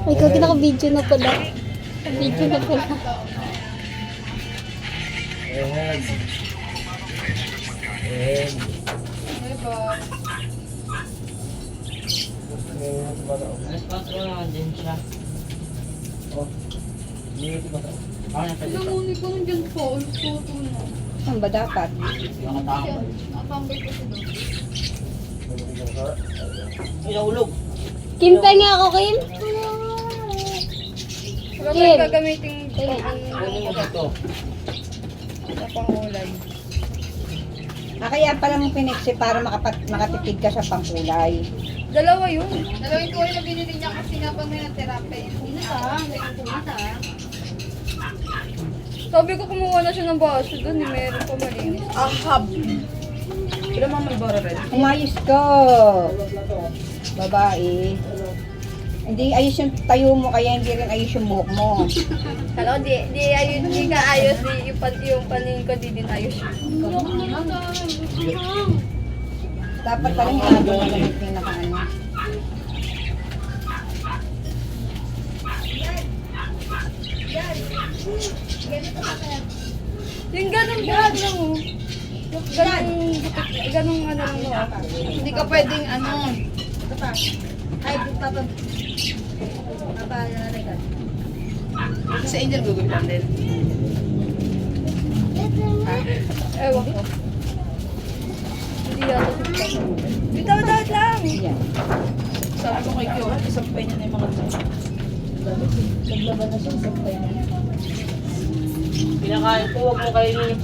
Ay, kagi naka-video na pala. Naka-video na pala. Ayan. Ayan. Response ko nung dyan po, photo na. Saan ba dapat? Mga tao. Nakambay ko si Doc. Inaulog. Kim, pengi ako, Kim. Wala Kim. gagamitin Kunin mo dito. na pangulay. Ah, kaya pala mo piniksi para makapat, makatipid ka sa pangkulay. Dalawa yun. Dalawa yung kulay na binili niya kasi nga pag may ka, may kumita. Sabi ko kumuha na siya ng baso doon, eh, meron pa malinis. Ahab. Kailan mo may bara rin? Umayos ka. Babae. Hindi ayos yung tayo mo, kaya hindi rin ayos yung buhok mo. Ko, di, di, ayun, di ka ayos, di, yung, pan, yung paningin ko, di din ayos. Dapat pala yung habo na gamit yung nakaano. Yung ganun lang mo. Yung ganun, ganun ano lang mo. Hindi ka pwedeng ano. Ay, papa. Papa, nanay ka. Sa Angel gugupitan din. Ewan ko. Hindi yata si Bitaw, dahil lang. Sabi ko kay Kyo, isang pa niya na yung mga Naglaban na siya sa tayo. Pinakain ko, huwag mo kainin